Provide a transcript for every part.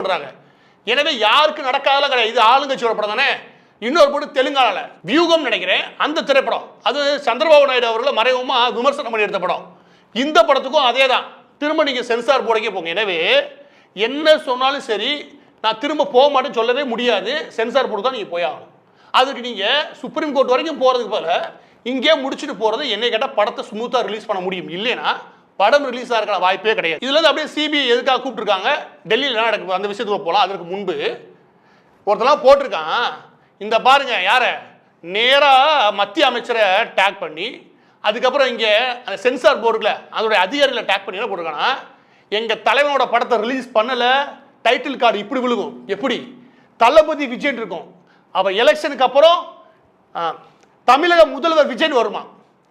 பண்றாங்க. எனவே யாருக்கு நடக்காதெல்லாம் கிடையாது. இது ஆளுங்கட்சியோட படம் தானே? இன்னொரு படம் தெலுங்கானால. வியூகம் நினைக்கிறேன். அந்த திரைப்படம். அது சந்திரபாபு நாயுடு அவர்களை மறைமுகமாக விமர்சனம் பண்ணி எடுத்த படம். இந்த படத்துக்கும் அதே தான் திரும்ப நீங்கள் சென்சார் போடக்கே போங்க. எனவே என்ன சொன்னாலும் சரி நான் திரும்ப போக மாட்டேன்னு சொல்லவே முடியாது. சென்சார் போட்டு தான் நீங்கள் போய் ஆகணும். அதுக்கு நீங்கள் சுப்ரீம் கோர்ட் வரைக்கும் போகிறதுக்கு பதில் இங்கே முடிச்சுட்டு போகிறது என்னை கேட்டால் படத்தை ஸ்மூத்தாக ரிலீஸ் பண்ண முடியும். இல்லைன்னா படம் ரிலீஸ் ஆகிற வாய்ப்பே கிடையாது. இதுல இருந்து அப்படியே சிபிஐ எதுக்காக கூப்பிட்டுருக்காங்க? டெல்லியில் என்ன நடக்குது? அந்த விஷயத்துக்கு போகலாம் அதற்கு முன்பு ஒருத்தலாம் போட்டிருக்கான். இந்த பாருங்க யார? நேராக மத்திய அமைச்சரை டேக் பண்ணி அதுக்கப்புறம் இங்கே அந்த சென்சார் போர்டில் அதோடைய அதிகாரிகளை டேக் பண்ணி என்ன போட்டிருக்கானா எங்கள் தலைவனோட படத்தை ரிலீஸ் பண்ணலை. டைட்டில் கார்டு இப்படி விழுகும். எப்படி? தளபதி விஜய் இருக்கும். அப்போ எலெக்ஷனுக்கு அப்புறம் தமிழக முதல்வர் விஜய் வருமா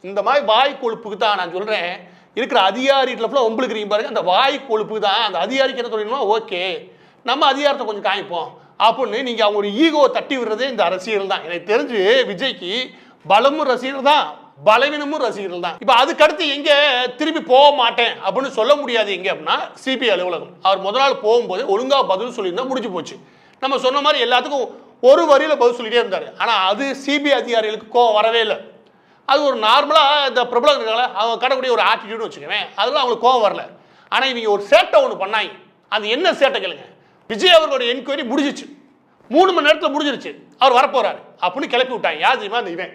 இந்த மாதிரி வாய் கொழுப்புக்கு தான் நான் சொல்கிறேன் இருக்கிற அதிகாரிகளை ஃபுல்லாக ஒம்பளுக்குறீங்க பாருங்க அந்த வாய் கொழுப்புக்கு தான் அந்த அதிகாரிக்கு என்ன சொல்லணுமா ஓகே நம்ம அதிகாரத்தை கொஞ்சம் காமிப்போம். அப்படின்னு நீங்கள் அவங்க ஒரு ஈகோவை தட்டி விடுறதே இந்த அரசியல் தான். எனக்கு தெரிஞ்சு விஜய்க்கு பலமும் ரசிகர் தான் பலவீனமும் ரசிகர்கள் தான். இப்போ அதுக்கடுத்து எங்கே திரும்பி போக மாட்டேன் அப்படின்னு சொல்ல முடியாது எங்கே அப்படின்னா சிபிஐ அலுவலகம். அவர் முதல் நாள் போகும்போது ஒழுங்காக பதில் சொல்லியிருந்தா முடிஞ்சு போச்சு. நம்ம சொன்ன மாதிரி எல்லாத்துக்கும் ஒரு வரியில் பதில் சொல்லிட்டே இருந்தார். ஆனால் அது சிபிஐ அதிகாரிகளுக்கு கோவம் வரவே இல்லை. அது ஒரு நார்மலாக இந்த இருக்கிறாங்கள அவங்க கடக்கூடிய ஒரு ஆட்டிடியூட்னு வச்சுக்கவேன் அதெல்லாம் அவங்களுக்கு கோவம் வரல. ஆனால் இவங்க ஒரு சேட்டை ஒன்று பண்ணாங்க. அது என்ன சேட்டை கேளுங்க. விஜய் அவர்களோட என்கொயரி முடிஞ்சிச்சு. மூணு மணி நேரத்தில் முடிஞ்சிருச்சு. அவர் வரப்போகிறாரு அப்படின்னு கிளப்பி விட்டாங்க. யார் தெரியுமா? அந்த இவன்.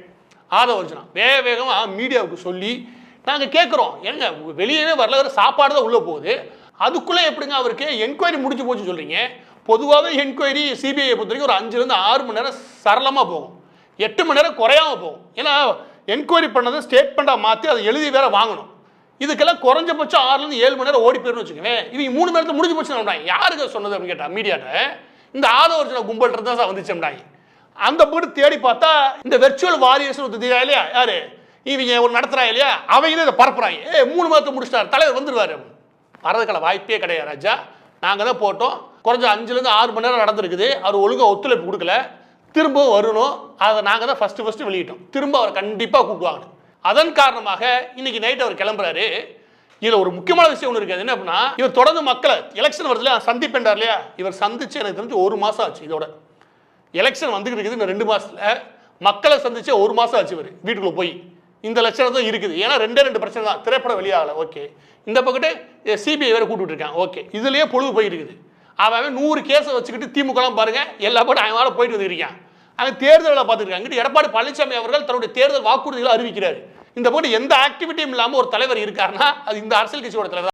ஆதவ அர்ஜுனா. வேக வேகமாக மீடியாவுக்கு சொல்லி நாங்கள் கேட்குறோம் ஏங்க வெளியே வரல. வர சாப்பாடு தான் உள்ளே போகுது. அதுக்குள்ளே எப்படிங்க அவருக்கு என்கொயரி முடிஞ்சு போச்சுன்னு சொல்கிறீங்க பொதுவாகவே என்கொயரி சிபிஐ பொறுத்த வரைக்கும் ஒரு அஞ்சுலேருந்து ஆறு மணி நேரம் சரளமாக போகும். எட்டு மணி நேரம் குறையாம போகும். ஏன்னா என்கொயரி பண்ணதை ஸ்டேட்மெண்ட்டாக மாற்றி அதை எழுதி வேற வாங்கணும். இதுக்கெல்லாம் குறைஞ்சபட்சம் ஆறுலேருந்து ஏழு மணி நேரம் ஓடி போயிருந்து வச்சுக்கோங்க இவங்க மூணு மணி நேரத்தில் முடிஞ்சு போச்சு யாருக்கு சொன்னது அப்படின்னு கேட்டா மீடியாட்ட. இந்த ஆதவர்ஜன கும்பல் தான் சார் வந்துச்சுடாங்க அந்த போட்டு தேடி பார்த்தா இந்த வெர்ச்சுவல் வாரியர்ஸ் தெரியா இல்லையா? யாரு? இவங்க ஒரு நடத்துறாங்க இல்லையா? அவங்களே இதை பரப்புறாங்க. ஏ மூணு மாதத்தை முடிச்சிட்டாரு. தலைவர் வந்துடுவார் வரதுக்கான வாய்ப்பே கிடையாது ராஜா. நாங்கள் தான் போட்டோம். குறைஞ்ச அஞ்சுலேருந்து ஆறு மணி நேரம் நடந்திருக்குது. அவர் ஒழுங்காக ஒத்துழைப்பு கொடுக்கல. திரும்பவும் வரணும். அதை நாங்கள் தான் ஃபஸ்ட்டு ஃபஸ்ட்டு வெளியிட்டோம். திரும்ப அவர் கண்டிப்பாக கூப்பிடுவாங்க அதன் காரணமாக இன்னைக்கு நைட் அவர் கிளம்புறாரு. இதில் ஒரு முக்கியமான விஷயம் ஒன்று இருக்குது. அது என்ன அப்படின்னா இவர் தொடர்ந்து மக்களை எலெக்ஷன் வருதுல சந்திப்பேன்றார் இல்லையா? இவர் சந்திச்சு எனக்கு தெரிஞ்சு ஒரு மாதம் ஆச்சு இதோட. எலெக்ஷன் வந்துக்கிட்டு இருக்குது இந்த ரெண்டு மாதத்தில் மக்களை சந்திச்சு ஒரு மாதம் ஆச்சு இவர் வீட்டுக்குள்ளே போய். இந்த லட்சணம் தான் இருக்குது. ஏன்னா ரெண்டே ரெண்டு பிரச்சனை தான். திரைப்படம் வெளியாகலை ஓகே இந்த பக்கத்து சிபிஐ வேறு கூப்பிட்டுருக்கேன் ஓகே இதுலேயே பொழுது போயிருக்குது. அவன் அவன் நூறு கேஸை வச்சுக்கிட்டு திமுகலாம் பாருங்க எல்லா பக்கம் அவன் மேல போயிட்டு வந்துருக்கான் அவன் தேர்தலில் பார்த்துருக்காங்க இங்கிட்டு எடப்பாடி பழனிசாமி அவர்கள் தன்னுடைய தேர்தல் வாக்குறுதிகளை அறிவிக்கிறார். இந்த போட்டு எந்த ஆக்டிவிட்டியும் இல்லாமல் ஒரு தலைவர் இருக்காருன்னா அது இந்த அரசியல் கட்சியோட தலைவர்